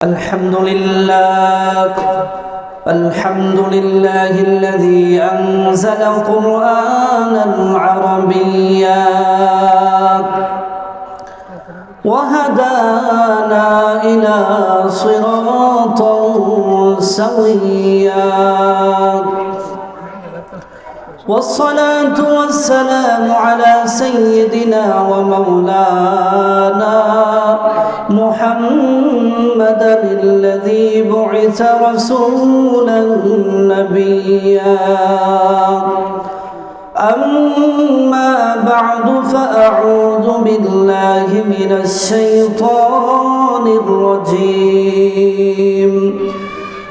الحمد لله الحمد لله الذي أنزل قرآنا عربيا وهدانا إلى صراط سويا. والصلاة والسلام على سيدنا ومولانا محمد الذي بعث رسولا نبيا. أما بعد فأعوذ بالله من الشيطان الرجيم.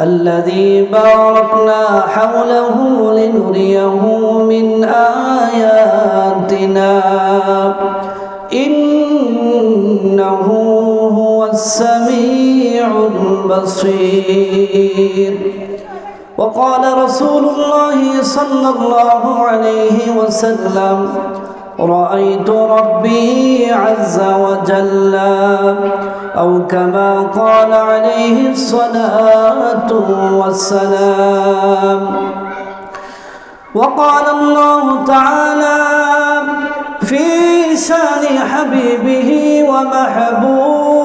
الذي باركنا حوله لنريه من آياتنا. إنه هو السميع البصير. وقال رسول الله صلى الله عليه وسلم رأيت ربي عز وجل أو كما قال عليه الصلاة والسلام. وقال الله تعالى في شأن حبيبه ومحبوبه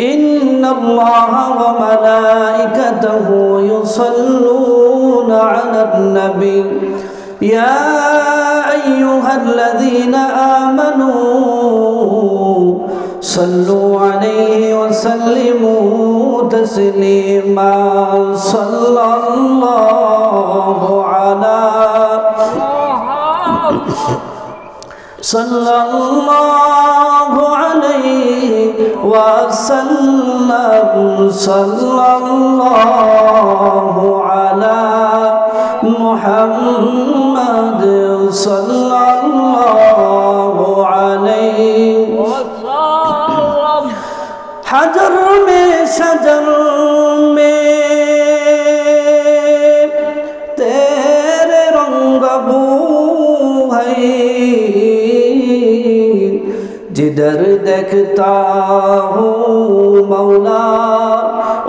إن الله وملائكته يصلون على النبي. يا أيها الذين آمنوا صلوا عليه وسلموا تسليما. صلى الله على صلى الله عليه وسلم. صلى الله على محمد صلى الله عليه وسلم حجر میں شجر میں تیرے رنگ بو ہے جدر دیکھتا ہوں مولا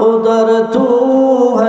ادھر تو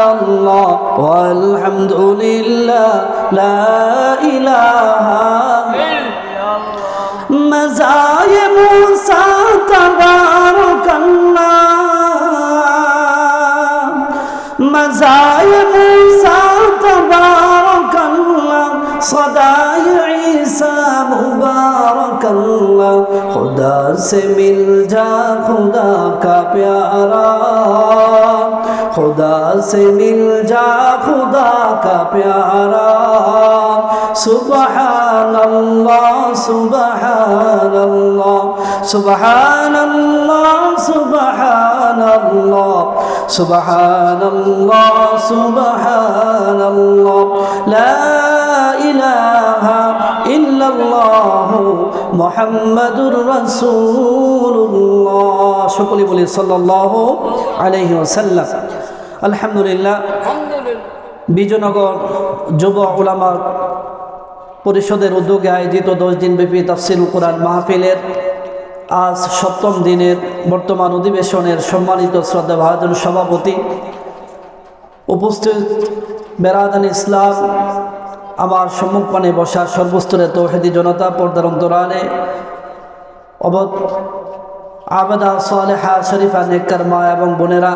الله والحمد لله لا إله مزاي موسى تبارك الله مزاي موسى تبارك الله صداي عيسى مبارك الله خدا سے مل جا خدا کا پیارا खुदा से मिल जा खुदा का प्यारा सुबह अल्लाह सुबह अल्लाह सुबह अल्लाह सुबह अल्लाह सुबह अल्लाह सुबह अल्लाह ला इलाहा ইল্লাল্লাহু মুহাম্মাদুর রাসূলুল্লাহ সকলে বলে সাল্লাল্লাহু আলাইহি ওয়াসাল্লাম আলহামদুলিল্লাহ। বিজয়নগর যুব ওলামা পরিষদের উদ্যোগে আয়োজিত দশ দিন ব্যাপী তাফসিল কোরআন মাহফিলের আজ সপ্তম দিনের বর্তমান অধিবেশনের সম্মানিত শ্রদ্ধা ভাজন সভাপতি উপস্থিত বেরাদান ইসলাম আমার সম্মুখপানে বসা সর্বস্তরে তৌহেদি জনতা পর্দার অন্তরালে অবধ আবেদা সালেহা শরীফা নেকর মা এবং বোনেরা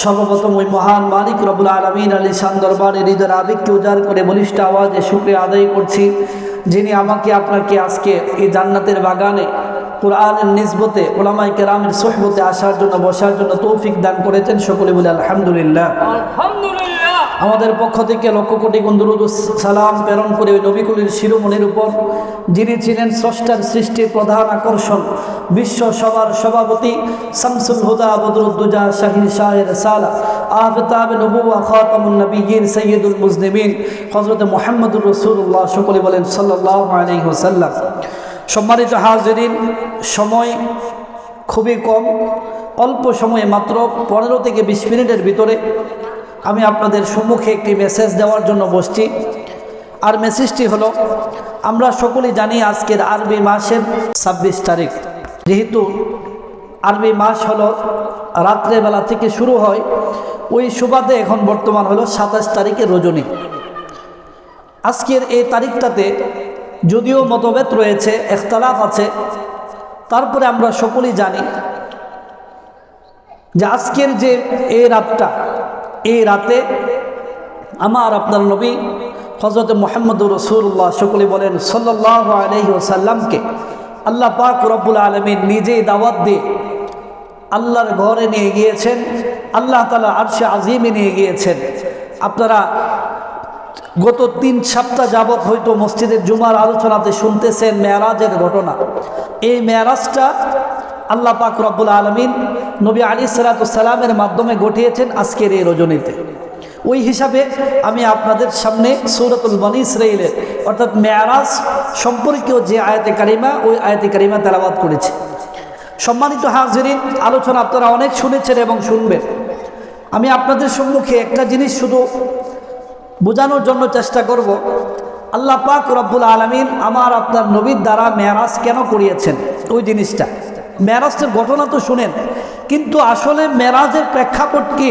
সর্বপ্রথম ওই মহান মালিক রবুল আলমিন আলী শান দরবারে হৃদয়ের আবেগকে উজাড় করে বলিষ্ঠ আওয়াজে শুক্রিয়া আদায় করছি, যিনি আমাকে আপনাকে আজকে এই জান্নাতের বাগানে, কোরআনের নিসবতে ওলামাই কেরামের সোহবতে আসার জন্য, বসার জন্য তৌফিক দান করেছেন। সকলে বলে আলহামদুলিল্লাহ। আলহামদুলিল্লাহ। আমাদের পক্ষ থেকে লক্ষ কোটি গুন্দরুদ সালাম প্রেরণ করে ওই নবিকুলির শিরোমণির উপর, যিনি ছিলেন স্রষ্টার সৃষ্টির প্রধান আকর্ষণ, বিশ্ব সভার সভাপতি শামসুল হুদা বদরুদ্দুজা শাহিন শাহের সালা আফতাব নবুয়া খাতামুন সৈয়দুল মুজনিমিন হজরত মোহাম্মদুর রসুল্লাহ সকলে বলেন সাল্লাহ আলাইহি ওসাল্লাম সম্মানিত হাজরিন, সময় খুবই কম, অল্প সময়ে মাত্র পনেরো থেকে বিশ মিনিটের ভিতরে আমি আপনাদের সম্মুখে একটি মেসেজ দেওয়ার জন্য বসছি। আর মেসেজটি হলো, আমরা সকলেই জানি আজকের আরবি মাসের ছাব্বিশ তারিখ। যেহেতু আরবি মাস হলো রাত্রেবেলা থেকে শুরু হয়, ওই সুবাদে এখন বর্তমান হলো সাতাশ তারিখে রজনী। আজকের এই তারিখটাতে যদিও মতভেদ রয়েছে, এখতালাফ আছে, তারপরে আমরা সকলেই জানি যে আজকের যে এই রাতটা এই রাতে আমার আপনার নবী হজরত মোহাম্মদুর রসুল্লাহ সকলে বলেন সাল্লাহ আলহি ওসাল্লামকে আল্লাহ পাক রব্বুল আলমী নিজেই দাওয়াত দিয়ে আল্লাহর ঘরে নিয়ে গিয়েছেন, আল্লাহ তালা আরশে আজিমে নিয়ে গিয়েছেন। আপনারা গত তিন সপ্তাহ যাবৎ হয়তো মসজিদের জুমার আলোচনাতে শুনতেছেন মেয়ারাজের ঘটনা। এই মেয়ারাজটা আল্লাহ পাক রব্বুল আলমিন নবী আলী সালাতামের মাধ্যমে ঘটিয়েছেন আজকের এই রজনীতে। ওই হিসাবে আমি আপনাদের সামনে সৌরতুল বনি ইসরাইলের অর্থাৎ মেয়ারাজ সম্পর্কেও যে আয়াতে কারিমা, ওই আয়াতে কারিমা তেলাবাদ করেছে। সম্মানিত হাজরিন, আলোচনা আপনারা অনেক শুনেছেন এবং শুনবেন। আমি আপনাদের সম্মুখে একটা জিনিস শুধু বোঝানোর জন্য চেষ্টা করব, আল্লাহ পাক রব্বুল আলমিন আমার আপনার নবীর দ্বারা মেয়ারাজ কেন করিয়েছেন? ওই জিনিসটা। মেয়ারাজের ঘটনা তো শুনেন। কিন্তু আসলে মেয়ারাজের প্রেক্ষাপট কি?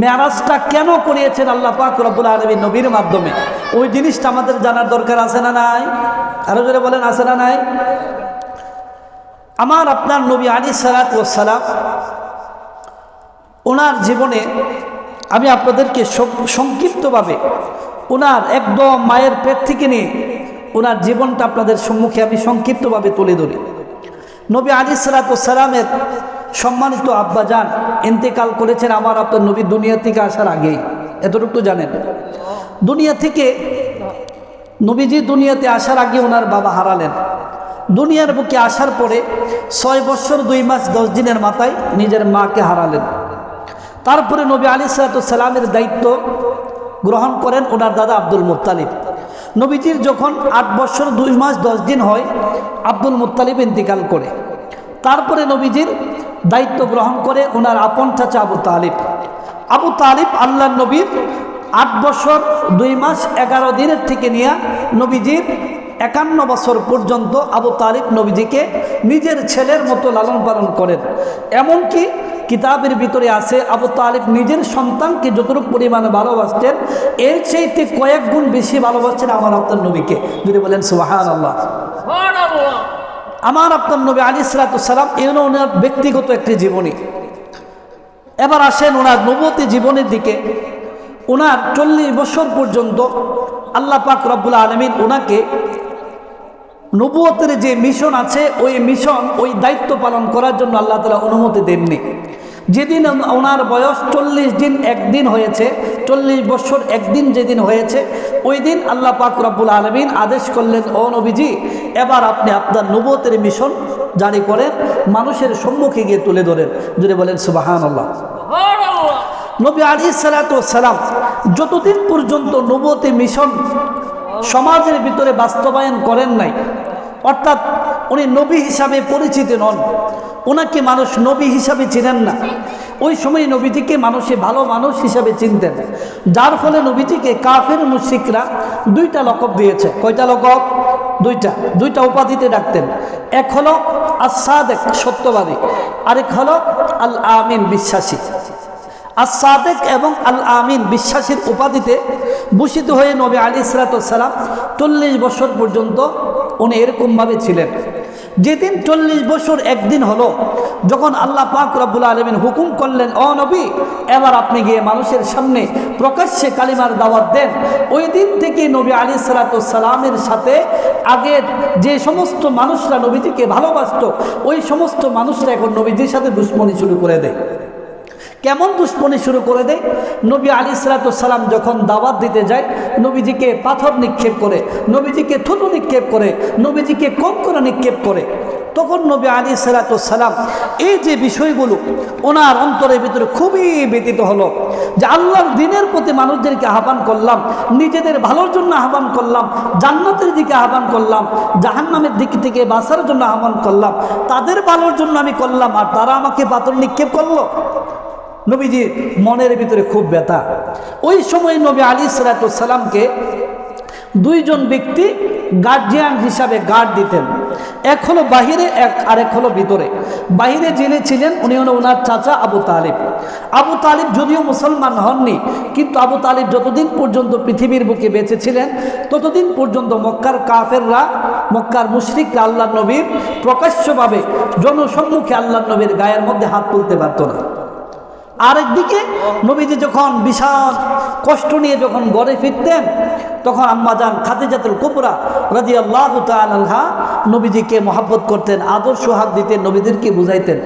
মেয়ারাজটা কেন করিয়েছেন আল্লাহ পাক রব্বুল আলমীর নবীর মাধ্যমে? ওই জিনিসটা আমাদের জানার দরকার আছে না নাই? আরও জোরে বলেন, আছে না নাই? আমার আপনার নবী আলী সালাম ওনার জীবনে আমি আপনাদেরকে সংক্ষিপ্তভাবে ওনার একদম মায়ের পেট থেকে নিয়ে ওনার জীবনটা আপনাদের সম্মুখে আমি সংক্ষিপ্তভাবে তুলে ধরি। নবী আলী সালাতামের সম্মানিত আব্বাজান ইন্তেকাল করেছেন আমার আপনার নবী দুনিয়া থেকে আসার আগেই এতটুকু জানেন। দুনিয়া থেকে নবীজি দুনিয়াতে আসার আগে ওনার বাবা হারালেন। দুনিয়ার বুকে আসার পরে ছয় বছর, দুই মাস, দশ দিনের মাথায় নিজের মাকে হারালেন। তারপরে নবী আলী সালাতামের দায়িত্ব গ্রহণ করেন ওনার দাদা আব্দুল মুতালিব নবীজির যখন আট বছর, দুই মাস, দশ দিন হয়, আব্দুল মুতালিব ইন্তিকাল করে। তারপরে নবীজির দায়িত্ব গ্রহণ করে ওনার আপন চাচা আবু তালিব। আবু তালিব আল্লাহ নবীর আট বছর, দুই মাস, এগারো দিনের থেকে নিয়ে নবীজির একান্ন বছর পর্যন্ত আবু তালিব নবীজিকে নিজের ছেলের মতো লালন পালন করেন। এমনকি কিতাবের ভিতরে আছে, আবু তালিব নিজের সন্তানকে যতটুকু পরিমাণে ভালোবাসতেন, এর চাইতে কয়েক গুণ বেশি ভালোবাসছেন আমার আপনার নবীকে। যদি বলেন সুবাহান আল্লাহ আমার আপনার নবী আলী সালাতাম এ হলো ওনার ব্যক্তিগত একটি জীবনী। এবার আসেন ওনার নবতী জীবনের দিকে। ওনার চল্লিশ বছর পর্যন্ত আল্লাহ পাক রব্বুল আলমিন ওনাকে নবুয়তের যে মিশন আছে ওই মিশন ওই দায়িত্ব পালন করার জন্য আল্লাহ তালা অনুমতি দেননি। যেদিন ওনার বয়স চল্লিশ দিন একদিন হয়েছে চল্লিশ বছর একদিন যেদিন হয়েছে ওই দিন আল্লাহ পাক রব্বুল আলমিন আদেশ করলেন ও নবীজি এবার আপনি আপনার নবতের মিশন জারি করেন মানুষের সম্মুখে গিয়ে তুলে ধরেন। যদি বলেন সুবাহান আল্লাহ নবী আলী সালাম যতদিন পর্যন্ত নবতে মিশন সমাজের ভিতরে বাস্তবায়ন করেন নাই। অর্থাৎ উনি নবী হিসাবে পরিচিত নন। ওনাকে মানুষ নবী হিসাবে চিনেন না। ওই সময় নবীজিকে মানুষে ভালো মানুষ হিসাবে চিনতেন। যার ফলে নবীজিকে কাফের মুশিকরা দুইটা লকব দিয়েছে। কয়টা লকব? দুইটা। দুইটা উপাধিতে ডাকতেন। এক হলো আসাদেক সত্যবাদী, আরেক হলো আল আমিন বিশ্বাসী। আর সাদেক এবং আল আমিন বিশ্বাসীর উপাধিতে ভূষিত হয়ে নবী আলী সালাতাম চল্লিশ বছর পর্যন্ত উনি এরকমভাবে ছিলেন। যেদিন চল্লিশ বছর একদিন হলো, যখন আল্লাহ পাক রব্বুল আলমিন হুকুম করলেন অ নবী, এবার আপনি গিয়ে মানুষের সামনে প্রকাশ্যে কালিমার দাওয়াত দেন। ওই দিন থেকে নবী আলী সালাতামের সাথে আগে যে সমস্ত মানুষরা নবীজিকে ভালোবাসত, ওই সমস্ত মানুষরা এখন নবীজির সাথে দুশ্মনী শুরু করে দেয়। কেমন দুশ্মনী শুরু করে দেয়? নবী আলী সালাতাম যখন দাওয়াত দিতে যায়, নবীজিকে পাথর নিক্ষেপ করে, নবীজিকে থুতু নিক্ষেপ করে, নবীজিকে কম করে নিক্ষেপ করে। তখন নবী আলী সালাতাম এই যে বিষয়গুলো ওনার অন্তরের ভিতরে খুবই ব্যতীত হলো যে আল্লাহর দিনের প্রতি মানুষদেরকে আহ্বান করলাম, নিজেদের ভালোর জন্য আহ্বান করলাম, জান্নাতের দিকে আহ্বান করলাম, জাহান্নামের দিক থেকে বাঁচার জন্য আহ্বান করলাম, তাদের ভালোর জন্য আমি করলাম, আর তারা আমাকে পাথর নিক্ষেপ করল। নবীজি মনের ভিতরে খুব ব্যথা। ওই সময় নবী আলী সালাতামকে দুইজন ব্যক্তি গার্জিয়ান হিসাবে গার্ড দিতেন। এক হলো বাহিরে, এক আরেক হলো ভিতরে। বাহিরে যিনি ছিলেন, উনি হলো ওনার চাচা আবু তালিব। আবু তালিব যদিও মুসলমান হননি, কিন্তু আবু তালিব যতদিন পর্যন্ত পৃথিবীর বুকে বেঁচে ছিলেন, ততদিন পর্যন্ত মক্কার কাফেররা, মক্কার মুশরিকরা আল্লাহ নবীর প্রকাশ্যভাবে জনসম্মুখে আল্লাহ নবীর গায়ের মধ্যে হাত তুলতে পারত না। আরেকদিকে নবীজি যখন বিশাল কষ্ট নিয়ে যখন গড়ে ফিরতেন, তখন আম্মা আম্মাজান খাদিজাতুল কুবরা রাজি আল্লাহ তালহা নবীজিকে মহাব্বত করতেন আদর সোহাগ দিতেন, নবীদেরকে বুঝাইতেন।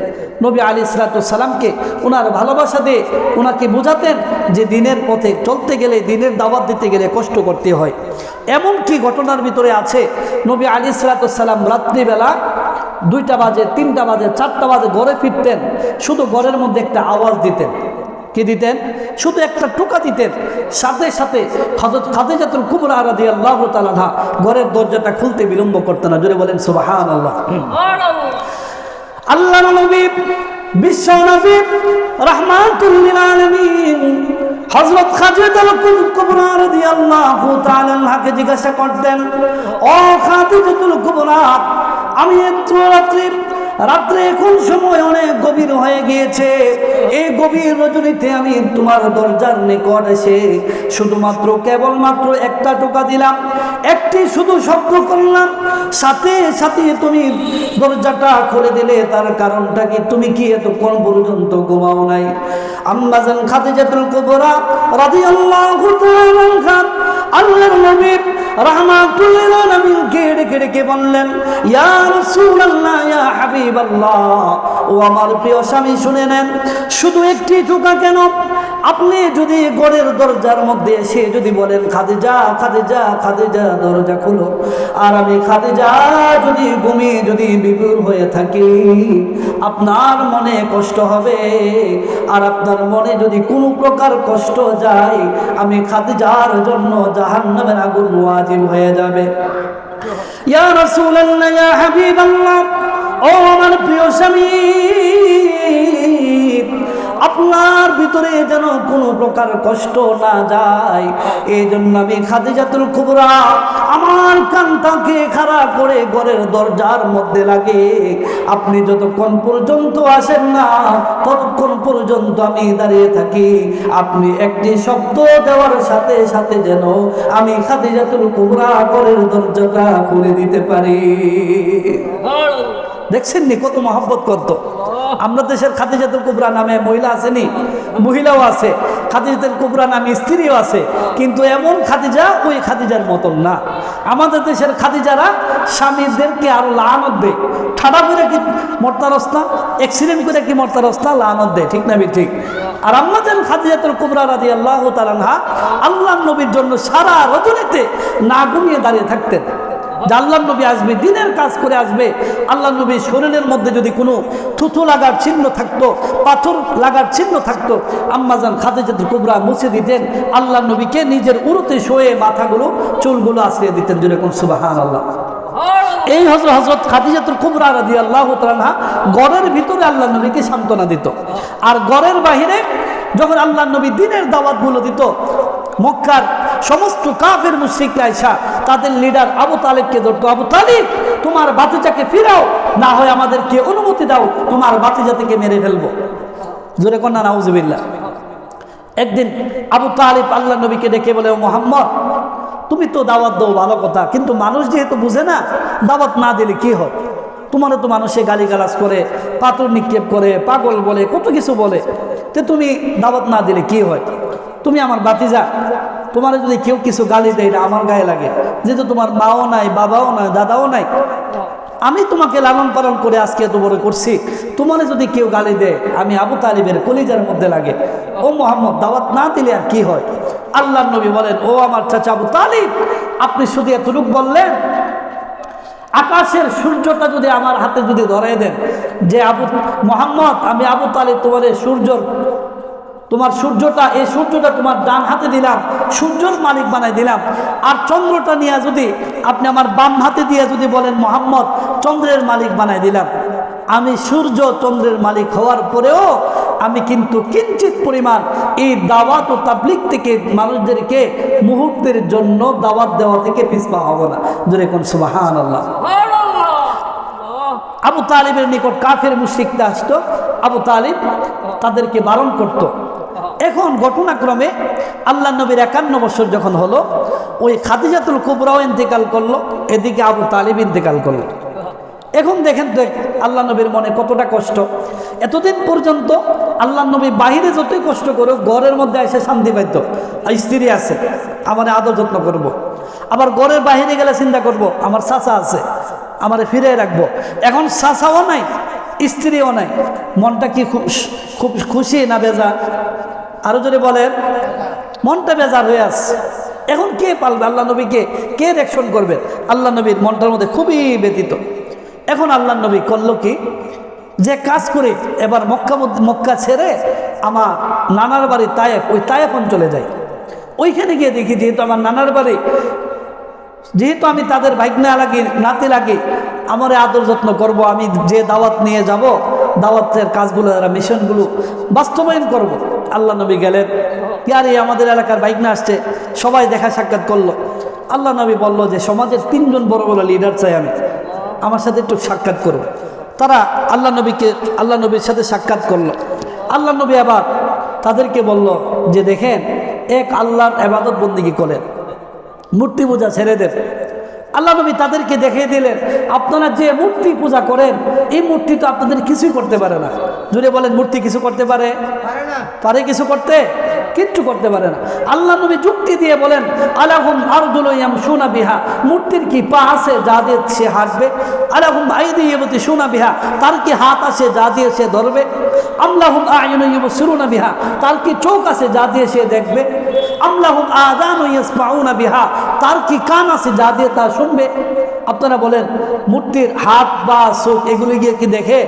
নবী আলী সালাতামকে ওনার ভালোবাসা দিয়ে ওনাকে বোঝাতেন যে দিনের পথে চলতে গেলে, দিনের দাওয়াত দিতে গেলে কষ্ট করতে হয়। এমন কি ঘটনার ভিতরে আছে, নবী আলী সালাতাম রাত্রিবেলা দুইটা বাজে, তিনটা বাজে, চারটা বাজে, ঘরে ফিরতেন, শুধু ঘরের মধ্যে একটা আওয়াজ দিতেন। কি দিতেন? শুধু একটা টোকা দিতেন। সাথে সাথে খাদে হজরত খাদিজাতুল কুবরা রাদি আল্লাহ তালাহা ঘরের দরজাটা খুলতে বিলম্ব করতেন না। জোরে বলেন সুবাহান আল্লাহ আল্লাহ নবী, বিশ্ব নবী রহমাতুল্লিল আলামিন হযরত খাদিজাতুল কুবরা রাদিয়াল্লাহু তাআলাকে জিজ্ঞাসা করতেন, ও খাদিজাতুল কুবরা আমি একটু রাত্রি রাত্রে এখন সময় অনেক গভীর হয়ে গিয়েছে? এই গভীর রজনীতে আমি তোমার দরজার নিকট এসে শুধুমাত্র কেবলমাত্র একটা টোকা দিলাম, একটি শুধু শব্দ করলাম। সাথে সাথে তুমি দরজাটা খুলে দিলে, তার কারণটা কি? তুমি কি এতক্ষণ পর্যন্ত ঘুমাও নাই? আম্মাজান খাদিজাতুল কুবরা রাদিয়াল্লাহু তাআলা আল্লাহর নবী রাহমাতুল্লিল আলামিনকে ডেকে ডেকে বললেন, ইয়া রাসূলুল্লাহ, ইয়া ও আমার প্রিয় স্বামী, শুনে নেন। শুধু একটি কেন? আপনি যদি গড়ের দরজার মধ্যে এসে যদি বলেন দরজা খুলো। আর আমি যদি যদি বিপুর হয়ে থাকি, আপনার মনে কষ্ট হবে। আর আপনার মনে যদি কোনো প্রকার কষ্ট যায়, আমি খাদিজার জন্য জাহান্নামের আগুন হয়ে যাবে। ইয়া ইয়া হাবিবাল্লাহ ও আমার প্রিয় স্বামী, আপনার ভিতরে যেন কোনো প্রকার কষ্ট না যায়। এই জন্য আমি খাদিজাতুল কুবরা আমার কানটাকে খারাপ করে ঘরের দরজার মধ্যে লাগে। আপনি যতক্ষণ পর্যন্ত আসেন না, ততক্ষণ পর্যন্ত আমি দাঁড়িয়ে থাকি। আপনি একটি শব্দ দেওয়ার সাথে সাথে যেন আমি খাদিজাতুল কুবরা ঘরের দরজাটা খুলে দিতে পারি। দেখছেন নি কত মহব্বত করত? আমরা দেশের খাদিজাতুল কুবরা নামে মহিলা আসেনি, মহিলাও আছে। খাদিজাতুল কুবরা নামে স্ত্রীও আছে। কিন্তু এমন খাদিজা ওই খাদিজার মতন না। আমাদের দেশের খাদিজারা স্বামীদেরকে আরও লানত দেয়। ঠাডা করে কি মর্তারস না অ্যাক্সিডেন্ট করে কি মর্তারস না লানত দেয়। ঠিক না ঠিক? আর আমাদের খাদিজাতুল কুবরা রাদি আল্লাহ তালানহা আল্লাহ নবীর জন্য সারা রজনীতে না ঘুমিয়ে দাঁড়িয়ে থাকতেন। যে নবী আসবে, দিনের কাজ করে আসবে। আল্লাহ নবী শরীরের মধ্যে যদি কোনো থুথু লাগার চিহ্ন থাকতো, পাথর লাগার চিহ্ন থাকতো আম্মাজান খাদিজাতুল কুবরা মুছে দিতেন। আল্লাহ নবীকে নিজের উড়তে শোয়ে মাথাগুলো, চুলগুলো আশ্রিয়ে দিতেন যেরকম সুবাহান আল্লাহ এই হজরত হজরত খাদিজাতুল কুবরা রাদি আল্লাহ তালা গড়ের ভিতরে আল্লাহ নবীকে সান্ত্বনা দিত। আর গড়ের বাহিরে যখন আল্লাহ নবী দিনের দাওয়াতগুলো দিত, মক্কার সমস্ত কাফের মুশ্রিকরা আইসা তাদের লিডার আবু তালেবকে ধরতো, আবু তালিব, তোমার বাতিজাকে ফিরাও, না হয় আমাদেরকে অনুমতি দাও, তোমার বাতিজা থেকে মেরে ফেলব। জোরে কন্যা, নাউজুবিল্লাহ। একদিন আবু তালিব আল্লাহ নবীকে ডেকে বলে মোহাম্মদ, তুমি তো দাওয়াত দাও, ভালো কথা, কিন্তু মানুষ যেহেতু বুঝে না, দাওয়াত না দিলে কি হয়? তোমারও তো মানুষে গালিগালাজ করে, পাথর নিক্ষেপ করে, পাগল বলে, কত কিছু বলে। তো তুমি দাওয়াত না দিলে কি হয়? তুমি আমার বাতিজা তোমার যদি কেউ কিছু গালি দেয়, এটা আমার গায়ে লাগে। যেহেতু তোমার মাও নাই, বাবাও নাই, দাদাও নাই। আমি তোমাকে লালন পালন করে আজকে এত বড় করছি। তোমার যদি কেউ গালি দেয়, আমি আবু তালিবের কলিজার মধ্যে লাগে। ও মোহাম্মদ, দাওয়াত না দিলে আর কি হয়? আল্লাহ নবী বলেন, ও আমার চাচা আবু তালিব, আপনি শুধু এতটুক বললেন, আকাশের সূর্যটা যদি আমার হাতে যদি ধরাই দেন, যে আবু, মোহাম্মদ, আমি আবু তালিব তোমাদের সূর্যর তোমার সূর্যটা, এই সূর্যটা তোমার ডান হাতে দিলাম, সূর্যর মালিক বানাই দিলাম। আর চন্দ্রটা নিয়ে যদি আপনি আমার বাম হাতে দিয়ে যদি বলেন, মোহাম্মদ, চন্দ্রের মালিক বানাই দিলাম। আমি সূর্য, চন্দ্রের মালিক হওয়ার পরেও আমি কিন্তু কিঞ্চিত পরিমাণ এই দাওয়াত ও তাবলিক থেকে মানুষদেরকে, মুহূর্তের জন্য দাওয়াত দেওয়া থেকে পিছপা হব না। জোরে কোন সুবাহান আল্লাহ আবু তালিবের নিকট কাফের মুশ্রিকটা আসতো। আবু তালিব তাদেরকে বারণ করত। এখন ঘটনাক্রমে আল্লাহ নবীর একান্ন বছর যখন হলো, ওই খাদিজাতুল কুবরাও ইন্তেকাল করল, এদিকে আবু তালিব ইন্তেকাল করল। এখন দেখেন তো আল্লাহ নবীর মনে কতটা কষ্ট। এতদিন পর্যন্ত আল্লাহ নবী বাহিরে যতই কষ্ট করুক, ঘরের মধ্যে এসে শান্তি পাইতো। স্ত্রী আছে, আমার আদর যত্ন করব। আবার ঘরের বাহিরে গেলে চিন্তা করব, আমার চাচা আছে, আমারে ফিরে রাখব। এখন চাচাও নাই, স্ত্রীও নাই। মনটা কি খুব খুব খুশি না বেজার? আরও যদি বলেন, মনটা বেজার হয়ে আসছে এখন কে পালবে? আল্লাহ নবীকে কে? রেকশন করবে? আল্লাহ নবীর মনটার মধ্যে খুবই ব্যতীত এখন আল্লাহ নবী করল কি? যে কাজ করে এবার মক্কা মক্কা ছেড়ে আমার নানার বাড়ি তায়েফ, ওই তায়েফ অঞ্চলে যাই। ওইখানে গিয়ে দেখি, যেহেতু আমার নানার বাড়ি, যেহেতু আমি তাদের ভাগ্না লাগি, নাতি লাগি, আমার আদর যত্ন করব, আমি যে দাওয়াত নিয়ে যাব, দাওয়াতের কাজগুলো যারা মিশনগুলো বাস্তবায়ন করব। আল্লাহ নবী গেলেন। ইয়ারে আমাদের এলাকার বাইক না আসছে? সবাই দেখা সাক্ষাৎ করল। আল্লাহ নবী বলল যে, সমাজের তিনজন বড় বড় লিডার চাই আমি। আমার সাথে একটু সাক্ষাৎ করব তারা আল্লাহ নবীকে, আল্লাহ নবীর সাথে সাক্ষাৎ করল। আল্লাহ নবী আবার তাদেরকে বলল যে, দেখেন, এক আল্লাহর আবাদত বন্দিগি করেন? মূর্তি পূজা ছেড়ে দেন। আল্লাহ নবী তাদেরকে দেখিয়ে দিলেন আপনারা যে মূর্তি পূজা করেন এই মূর্তি তো আপনাদের কিছুই করতে পারে না। যদি বলেন মূর্তি কিছু করতে পারে? পারে কিছু করতে? কিচ্ছু করতে পারে না। আল্লাহ নবী যুক্তি দিয়ে বলেন আলাহুম আরদুলাম সোনা বিহা। মূর্তির কি পা আছে যা দিয়ে সে হাঁটবে? আলাহুম আইদি ইবতি সোনা বিহা। তার কি হাত আছে যা দিয়ে সে ধরবে? আমলাহুম আয়ুন সুরুনা বিহা। তার কি চোখ আছে যা দিয়ে সে দেখবে? আমলাহুম আদান ইয়াসমাউনা বিহা। তার কি কান আছে যা দিয়ে তা শুনবে? আপনারা বলেন, মূর্তির হাত বা চোখ, এগুলি গিয়ে কি দেখে?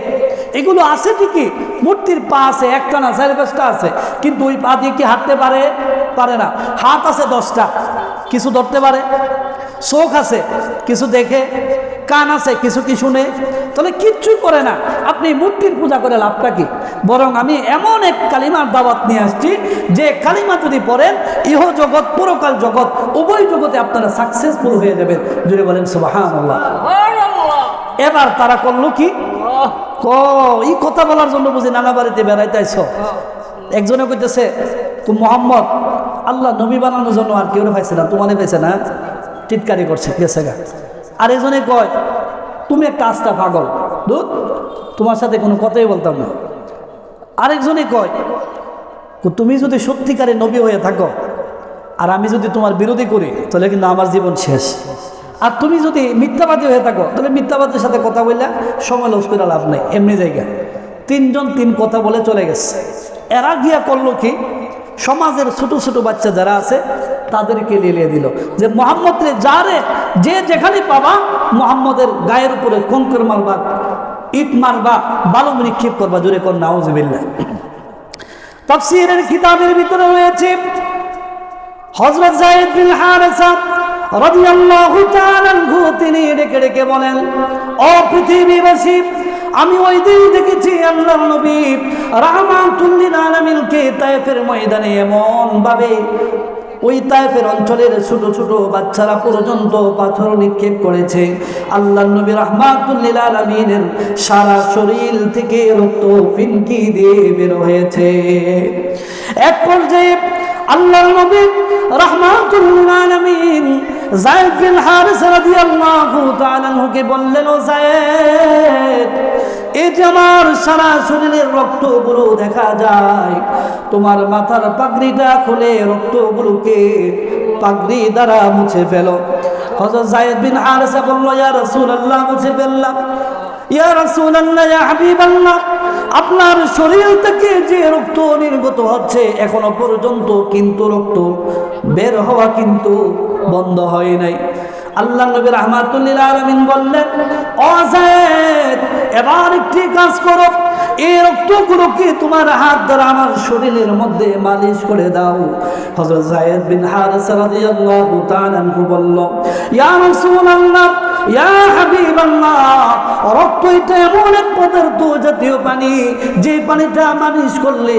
এগুলো আছে ঠিকই, মূর্তির পা আছে একটা না চারি পাঁচটা আছে, কিন্তু ওই পা দিয়ে কি হাঁটতে পারে? পারে না। হাত আছে দশটা, কিছু ধরতে পারে, চোখ আছে, কিছু দেখে কান আছে কিছু কি শুনে তাহলে কিচ্ছুই করে না। আপনি মূর্তির পূজা করে লাভটা কি? বরং আমি এমন এক কালিমার দাওয়াত নিয়ে আসছি যে কালিমা যদি পড়েন ইহ জগৎ পরকাল জগৎ উভয় জগতে আপনারা সাকসেসফুল হয়ে যাবেন। যদি বলেন সুবাহান এবার তারা করল কি? ক এই কথা বলার জন্য বুঝি নানা বাড়িতে বেড়াইতেছ একজনে কইতেছে তো মোহাম্মদ আল্লাহ নবী বানানোর জন্য আর কেউ পাইছে না তোমারে পাইছে না? টিটকারি করছে গেছে গা। আর একজনে কয়, তুমি একটা আস্থা পাগল দুধ তোমার সাথে কোনো কথাই বলতাম না। আরেকজনে কয় তুমি যদি সত্যিকারে নবী হয়ে থাকো, আর আমি যদি তোমার বিরোধী করি, তাহলে কিন্তু আমার জীবন শেষ। আর তুমি যদি মিথ্যাবাদী হয়ে থাকো, তাহলে মিথ্যাবাদীর সাথে কথা বললে সময় লস করে লাভ নেই, এমনি জায়গা। তিনজন তিন কথা বলে চলে গেছে। এরা গিয়া করল কি, সমাজের ছোট ছোট বাচ্চা যারা আছে তাদেরকে লিলিয়ে দিল। যে মোহাম্মদ যারে যে যেখানে পাবা, মোহাম্মদের গায়ের উপরে কঙ্কর মারবা, ইট মারবা, বালু নিক্ষেপ করবা, জোরে কর নাউজবিল্লা তাফসীরের কিতাবের ভিতরে রয়েছে, হযরত যায়েদ বিন হারেসা রাদিয়াল্লাহু তাআলা তিনি ডেকে ডেকে বলেন, ও পৃথিবীবাসী, আমি ওই দিন দেখেছি আল্লাহর নবী রাহমাতুল লিল আলামিনকে তায়েফের ময়দানে এমন ভাবে ওই তায়েফের অঞ্চলের ছোট ছোট বাচ্চারা পর্যন্ত পাথর নিক্ষেপ করেছে। আল্লাহ নবী রহমাতুল্লিল আলমিনের সারা শরীর থেকে রক্ত ফিনকি দিয়ে বের হয়েছে। এক পর্যায়ে আল্লাহর নবী রহমাতুল্লিল আলমিন জায়েদ বিন হারিস রাদিয়াল্লাহু বললেন, ও জায়েদ এই যে আমার সারা শরীরের রক্তগুলো দেখা যায়, তোমার মাথার পাগড়িটা খুলে রক্তগুলোকে পাগড়ি দ্বারা মুছে ফেলো। হযরত জায়েদ বিন হারিসা বলল, ইয়া রাসূলুল্লাহ, মুছে ফেললাম। ইয়া রাসূলুল্লাহ, ইয়া হাবিবাল্লাহ, আপনার শরীর থেকে যে রক্ত নির্গত হচ্ছে এখনও পর্যন্ত কিন্তু রক্ত বের হওয়া কিন্তু বন্ধ হয় নাই। আল্লাহ নবী রহমাতুল্লিল আলমিন বললেন অজেদ এবার একটি কাজ করো। এই রক্তগুলোকে তোমার হাত দ্বারা আমার শরীরের মধ্যে মালিশ করে দাও। হযরত জায়েদ বিন হারিসা রাদিয়াল্লাহু তাআলা বলল, ইয়া রাসূলুল্লাহ ইয়া হাবিবাল্লাহ, রক্ত এটা এমন এক পদার্থ জাতীয় পানি, যে পানিটা মালিশ করলে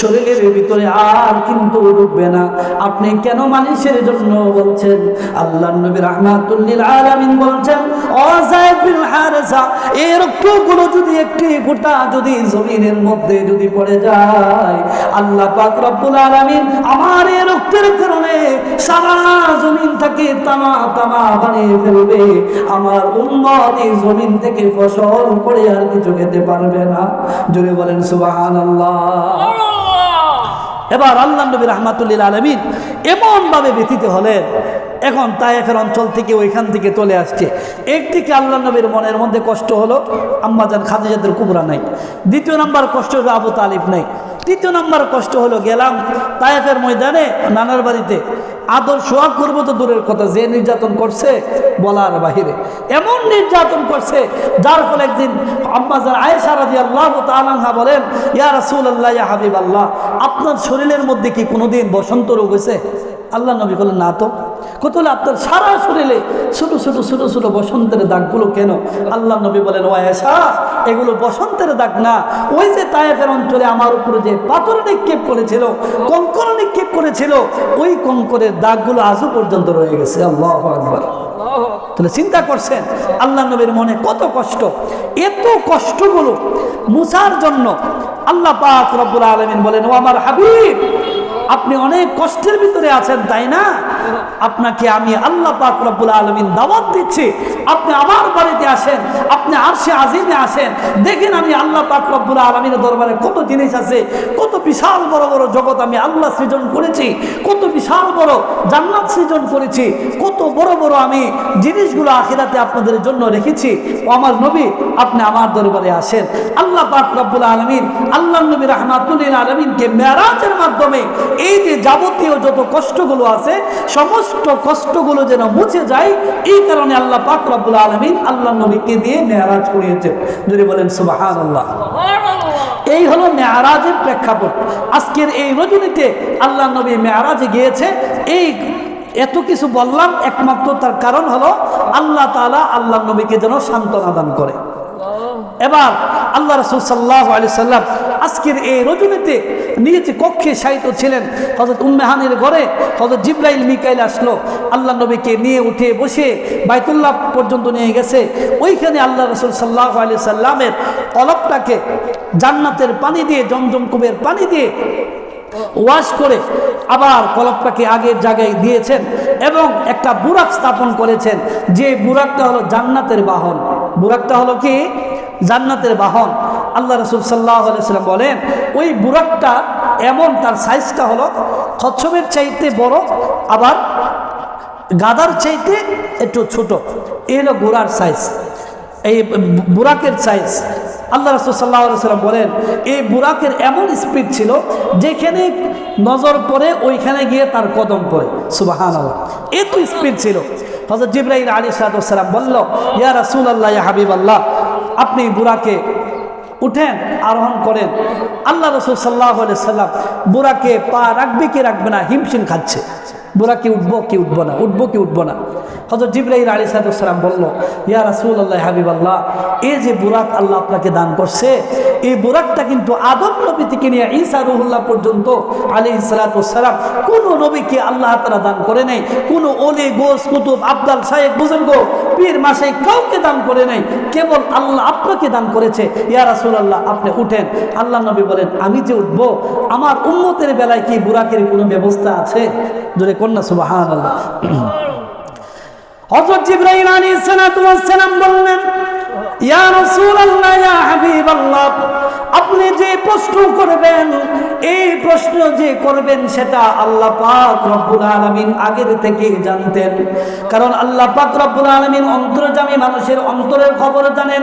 শরীরের ভিতরে আর কিন্তু ডুববে না। আপনি কেন মালিশের জন্য বলছেন? আল্লাহ নবী রহমাতুল্লিল আলামিন বলছেন হারেসা এই রক্তগুলো যদি একটি ফোঁটা যদি জমিনের মধ্যে যদি পড়ে যায়, আল্লাহ পাক রব্বুল আলামিন আমার এই রক্তের কারণে সারা জমিন থেকে তামা তামা বানিয়ে ফেলবে। আমার উম্মত এই জমিন থেকে ফসল করে আর কিছু খেতে পারবে না। জোরে বলেন, সুবহানাল্লাহ। এবার আল্লাহ নবী রহমাতুল্লিল আলমিন এমনভাবে ব্যথিত হলেন, এখন তায়েফের অঞ্চল থেকে ওইখান থেকে চলে আসছে। একদিকে আল্লাহ নবীর মনের মধ্যে কষ্ট হলো, আম্মাজান খাদিজাদের কুবরা নাই। দ্বিতীয় নাম্বার কষ্ট হলো আবু তালিব নাই। তৃতীয় নাম্বার কষ্ট হলো গেলাম তায়েফের ময়দানে, নানার বাড়িতে। আদর সোয়াগ করব তো দূরের কথা, যে নির্যাতন করছে বলার বাহিরে। এমন নির্যাতন করছে, যার ফলে একদিন আম্মাজান আয়েশা রাজি আল্লাহ তালাহা বলেন, ইয়া রাসুল আল্লাহ ইয়া হাবিব আল্লাহ আপনার শরীরের মধ্যে কি কোনোদিন বসন্ত রোগ হয়েছে? আল্লাহ নবী বলেন না তো। কত হলে, আপনার সারা শরীরে ছোটো ছোটো ছোটো ছোটো বসন্তের দাগগুলো কেন? আল্লাহ নবী বলেন, ও আয়েশা, এগুলো বসন্তের দাগ না। ওই যে তায়েফের অঞ্চলে আমার উপরে যে পাথর নিক্ষেপ করেছিল কঙ্কর নিক্ষেপ করেছিল, ওই কঙ্করের দাগগুলো আজও পর্যন্ত রয়ে গেছে। আল্লাহ আকবর। তাহলে চিন্তা করছেন, আল্লাহ নবীর মনে কত কষ্ট, এত কষ্টগুলো মুসার জন্য আল্লাহ পাক রব্বুল আলমিন বলেন ও আমার হাবিব আপনি অনেক কষ্টের ভিতরে আছেন, তাই না? আপনাকে আমি আল্লাহ পাক রব্বুল আলমিন দাওয়াত দিচ্ছি। আপনি আমার বাড়িতে আসেন, আপনি আরশে আজিমে আসেন। দেখেন আমি আল্লাহ পাক রব্বুল আলমিনের দরবারে কত জিনিস আছে, কত বিশাল বড় বড় জগৎ আমি আল্লাহ সৃজন করেছি, কত বিশাল বড় জান্নাত সৃজন করেছি, কত বড় বড় আমি জিনিসগুলো আখিরাতে আপনাদের জন্য রেখেছি। ও আমার নবী, আপনি আমার দরবারে আসেন। আল্লাহ পাক রব্বুল আলমিন, আল্লাহ নবী রহমাতুল্লিল আলমিনকে মেয়ারাজের মাধ্যমে এই যে যাবতীয় যত কষ্টগুলো আছে সমস্ত কষ্টগুলো যেন মুছে যায় এই কারণে আল্লাহ পাক রব্বুল আলমিন আল্লাহ নবীকে দিয়ে মেয়ারাজ করিয়েছেন। যদি বলেন সুবাহান আল্লাহ এই হলো মেয়ারাজের প্রেক্ষাপট। আজকের এই রজনীতে আল্লাহ নবী মেয়ারাজে গিয়েছে। এই এত কিছু বললাম একমাত্র তার কারণ হলো আল্লাহ তালা আল্লাহ নবীকে যেন সান্ত্বনা দান করে। এবার আল্লাহ রসুল সাল্লাহ আলি সাল্লাম আজকের এই রজনীতে নিজে কক্ষে শায়িত ছিলেন হজরত উম্মেহানের ঘরে হজরত জিব্রাইল, মিকাইল আসলো। আল্লাহ নবীকে নিয়ে উঠে বসে বাইতুল্লাহ পর্যন্ত নিয়ে গেছে। ওইখানে আল্লাহ রসুল সাল্লাহ আলি সাল্লামের অলপটাকে জান্নাতের পানি দিয়ে, জমজম কুবের পানি দিয়ে ওয়াশ করে আবার কলপটাকে আগের জায়গায় দিয়েছেন এবং একটা বুরাক স্থাপন করেছেন। যে বুরাকটা হলো জান্নাতের বাহন। বুরাকটা হলো কি? জান্নাতের বাহন। আল্লাহ রসুল সাল্লাহ সাল্লাম বলেন, ওই বুরাকটা এমন, তার সাইজটা হলো খচ্ছমের চাইতে বড়, আবার গাদার চাইতে একটু ছোট। এই হলো গোড়ার সাইজ। এই বুরাকের সাইজ। আল্লাহ রসুল সাল্লাহ সাল্লাম বলেন, এই বুরাকের এমন স্পিড ছিল যেখানে নজর পড়ে, ওইখানে গিয়ে তার কদম পড়ে। সুবাহান এত স্পিড ছিল। হজরত জিব্রাহিম আলী সালাম বলল, ইয়া রাসুল আল্লাহ হাবিব আল্লাহ আপনি বুরাকে উঠেন, আরোহণ করেন। আল্লাহ রসুল সাল্লাহ সাল্লাম বুড়াকে পা রাখবে কি রাখবে না, হিমশিম খাচ্ছে। বুড়া কি উঠবো কি উঠবো না, উঠবো কি উঠবো না। হজরত জিব্রাহিম আলী সালাম বলল, ইয়া রাসুল আল্লাহ হাবিব আল্লাহ এই যে বুরাক আল্লাহ আপনাকে দান করছে, এই বুরাকটা কিন্তু আদম নবী থেকে নিয়ে ঈসা রুহুল্লাহ পর্যন্ত আলী সালাতাম কোনো নবীকে আল্লাহ তারা দান করে নাই, কোনো ওলে গোস, কুতুব আবদাল সাহেব বুজুর্গ, পীর মাসে কাউকে দান করে নাই, কেবল আল্লাহ আপনাকে দান করেছে। ইয়া রাসুল আল্লাহ আপনি উঠেন, আল্লাহ নবী আমি যে উঠবো, আমার উন্মতের বেলায় কি বুরাকের কোনো ব্যবস্থা আছে? যদি কন্যা সুবাহান আপনি যে প্রশ্ন করবেন, এই প্রশ্ন যে করবেন সেটা আল্লাহ পাক রব্বুল আলামিন আগের থেকে জানতেন। কারণ আল্লাহ পাক রব্বুল আলামিন অন্তর্জামী মানুষের অন্তরের খবর জানেন।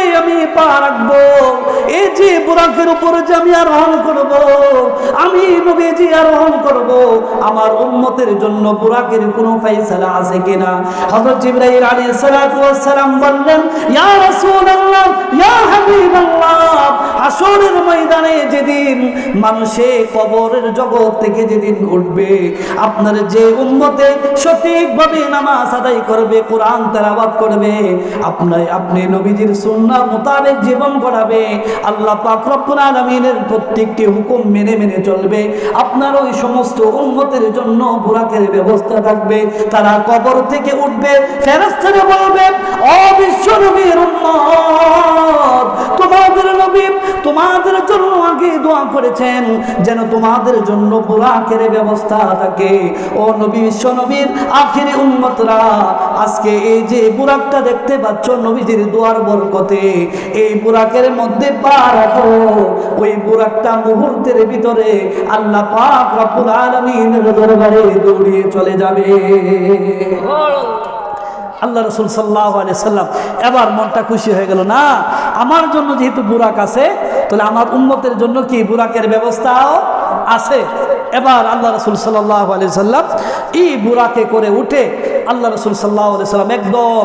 আমি পা রাখব। এই যে বুরাকের উপরে যে আমি আরোহণ করব, আমি নবীজি আরোহণ করব, আমার উম্মতের জন্য বুরাকের কোনো ফাইসালা আছে কিনা? হযরত জিবরাইল আলাইহিস সালাতু ওয়াস সালাম বললেন, ইয়া রাসূলুল্লাহ, ইয়া হাবিবাল্লাহ হাসরের ময়দানে যেদিন মানুষে কবরের জগৎ থেকে যেদিন উঠবে, আপনার যে উম্মতে সঠিকভাবে নামাজ আদায় করবে, কোরআন তেলাওয়াত করবে, আপনার, আপনি নবীজির সুন্নাহ মোতাবেক জীবন গড়াবে। আল্লাহ পাক রব্বুল আলামিনের প্রত্যেকটি হুকুম মেনে মেনে চলবে। আপনার ওই সমস্ত উম্মতের জন্য বুরাকের ব্যবস্থা থাকবে। তারা কবর থেকে উঠবে, ফেরেশতারা বলবে ও বিশ্ব নবীর উম্মত তোমাদের নবী, তোমাদের জন্য আগে দোয়া করেছেন যেন তোমাদের জন্য বুরাকের ব্যবস্থা থাকে। ও নবী বিশ্ব নবীর আখিরি উম্মতরা, আজকে এই যে বুরাকটা দেখতে পাচ্ছ নবীজির দোয়ার বরকতে, এই বুরাকের মধ্যে পা রাখো। ওই বুরাকটা মুহূর্তের ভিতরে আল্লাহ পাক রব্বুল আলামিনের দরবারে দৌড়িয়ে চলে যাবে। আল্লাহ রসুল সাল্লাহ আলি সাল্লাম, এবার মনটা খুশি হয়ে গেল, না, আমার জন্য যেহেতু বুরাক আছে, তাহলে আমার উন্নতের জন্য কি বুরাকের ব্যবস্থাও আছে। এবার আল্লাহ রসুল সাল্লাহ আলি সাল্লাম এই বুরাকে করে উঠে আল্লাহ রসুল সাল্লাহ আলি সাল্লাম একদম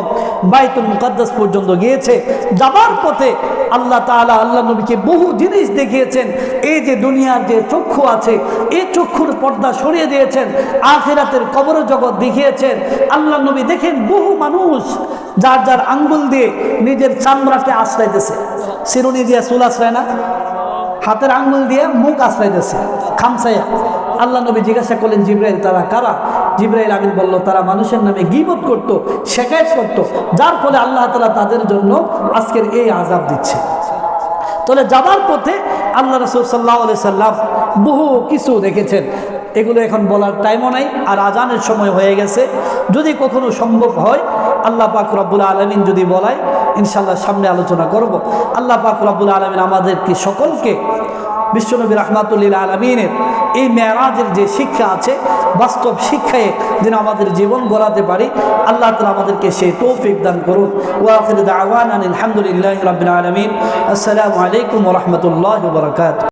বাইতুল মুকাদ্দাস পর্যন্ত গিয়েছে। যাবার পথে আল্লাহ তাআলা আল্লাহ নবীকে বহু জিনিস দেখিয়েছেন। এই যে দুনিয়ার যে চক্ষু আছে, এই চক্ষুর পর্দা সরিয়ে দিয়েছেন। আখিরাতের কবর জগৎ দেখিয়েছেন। আল্লাহ নবী দেখেন বহু মানুষ যার যার আঙ্গুল দিয়ে নিজের চামড়াকে আশ্রয়তেছে শিরুনি দিয়ে চুল আশ্রয় না? হাতের আঙ্গুল দিয়ে মুখ আশ্রয়তেছে খামসাইয়া আল্লাহ নবী জিজ্ঞাসা করলেন, জিব্রাইল, তারা কারা? জিব্রাইল আমিন বলল, তারা মানুষের নামে গিবত করত, শেখায়ত করত, যার ফলে আল্লাহ তালা তাদের জন্য আজকের এই আজাব দিচ্ছে। তাহলে যাবার পথে আল্লাহ রসুল সাল্লাহ সাল্লাম বহু কিছু দেখেছেন। এগুলো এখন বলার টাইমও নাই, আর আজানের সময় হয়ে গেছে। যদি কখনো সম্ভব হয় আল্লাহ পাক রব্বুল আলমিন যদি বলায় ইনশাল্লাহ সামনে আলোচনা করব। আল্লাহ পাক রব্বুল আলমিন আমাদেরকে সকলকে বিশ্বনবী রহমাতুল্লিল আলমিনের এই মেয়ারাজের যে শিক্ষা আছে, বাস্তব শিক্ষায় যেন আমাদের জীবন গড়াতে পারি, আল্লাহ তালা আমাদেরকে সেই তৌফিক দান করুন। ওয়াফির দাওয়ান আলহামদুলিল্লাহ রবিন আলমিন। আসসালামু আলাইকুম রহমতুল্লাহ বরকাত